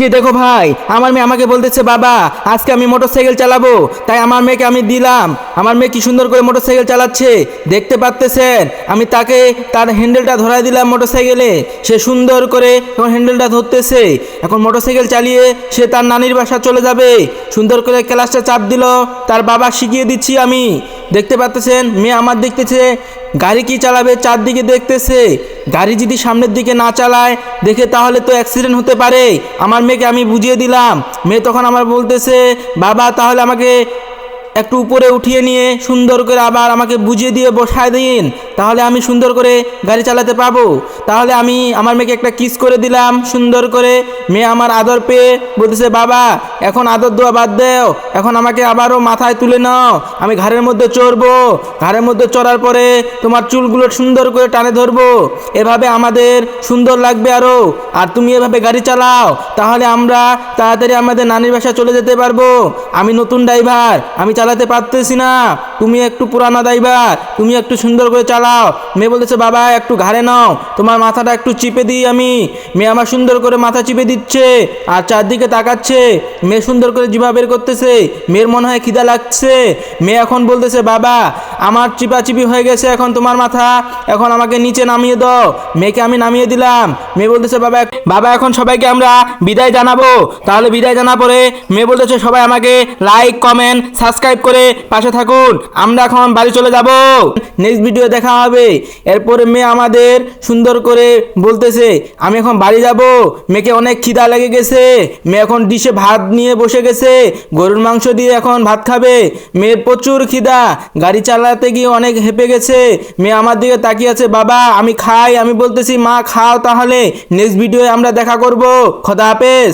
যে দেখো ভাই, আমার মেয়ে আমাকে বলতেছে, বাবা, আজকে আমি মোটরসাইকেল চালাবো। তাই আমার মেয়েকে আমি দিলাম। আমার মেয়ে কি সুন্দর করে মোটরসাইকেল চালাচ্ছে? দেখতে পাচ্তেছেন আমি তাকে তার হ্যান্ডেলটা ধরাই দিলাম মোটরসাইকেলে। সে সুন্দর করে এখন হ্যান্ডেলটা ধরতেছে। এখন মোটরসাইকেল চালিয়ে সে তার নানির বাসা চলে যাবে। সুন্দর করে ক্লাসটা চাপ দিল। তার বাবা শিখিয়ে দিচ্ছি আমি। দেখতে পাচ্তেছেন মেয়ে আমার দেখতেছে। গাড়ি কি চালাবে? চারদিকে দেখতেছে। গাড়ি যদি সামনের দিকে না চালায়, দেখে তাহলে তো অ্যাক্সিডেন্ট হতে পারে। আমার মেয়েকে আমি বুঝিয়ে দিলাম। মেয়ে তখন আমার বলতেছে, বাবা, তাহলে আমাকে একটু উপরে উঠিয়ে নিয়ে সুন্দর করে আবার আমাকে বুঝিয়ে দিয়ে বসায় দিন। তাহলে আমি সুন্দর করে গাড়ি চালাতে পাবো। তাহলে আমি আমার মেয়েকে একটা কিস করে দিলাম, সুন্দর করে। মেয়ে আমার আদর পেয়ে বলতেছে, বাবা, এখন আদর দেওয়া বাদ দেও। এখন আমাকে আবারও মাথায় তুলে নাও। আমি ঘাড়ের মধ্যে চড়বো। ঘাড়ের মধ্যে চড়ার পরে তোমার চুলগুলো সুন্দর করে টানে ধরবো। এভাবে আমাদের সুন্দর লাগবে আরও আর তুমি এভাবে গাড়ি চালাও, তাহলে আমরা তাড়াতাড়ি আমাদের নানির বাসায় চলে যেতে পারব। আমি নতুন ড্রাইভার, আমি চালাতে পারতেছি না। তুমি একটু পুরানো ড্রাইভার তুমি একটু সুন্দর করে চালাও। মেয়ে বলতেছে, বাবা, একটু ঘাড়ে নাও, তোমার মাথাটা একটু চিপে দিই আমি। মেয়ে আমার সুন্দর করে মাথা চিপে দিচ্ছে আর চারদিকে তাকাচ্ছে। মেয়ে সুন্দর করে জিভা বের করতেছে, মেয়ের মনে হয় খিদা লাগছে। মেয়ে এখন বলতেছে, বাবা, আমার চিপাচিপি হয়ে গেছে এখন তোমার মাথা, এখন আমাকে নিচে নামিয়ে দাও। মেয়েকে আমি নামিয়ে দিলাম। মেয়ে বলতেছে, বাবা বাবা, এখন সবাইকে আমরা বিদায় জানাব। তাহলে বিদায় জানা পরে মেয়ে বলতেছে, সবাই আমাকে লাইক কমেন্ট সাবস্ক্রাইব করে পাশে থাকুন। আমরা এখন বাড়ি চলে যাব। নেক্সট ভিডিও দেখা হবে। এরপরে মেয়ে আমাদের সুন্দর করে বলতেছে, আমি এখন বাড়ি যাব। মেয়েকে অনেক খিদা লেগে গেছে। মেয়ে এখন ডিশে ভাত নিয়ে বসে গেছে। গরুর মাংস দিয়ে এখন ভাত খাবে। মেয়ের প্রচুর খিদা। গাড়ি চালাতে গিয়ে অনেক হেঁপে গেছে। মেয়ে আমার দিকে তাকিয়ে আছে, বাবা, আমি খাই। আমি বলতেছি, মা, খাও তাহলে। নেক্সট ভিডিওয়ে আমরা দেখা করব। খোদা হাফেজ।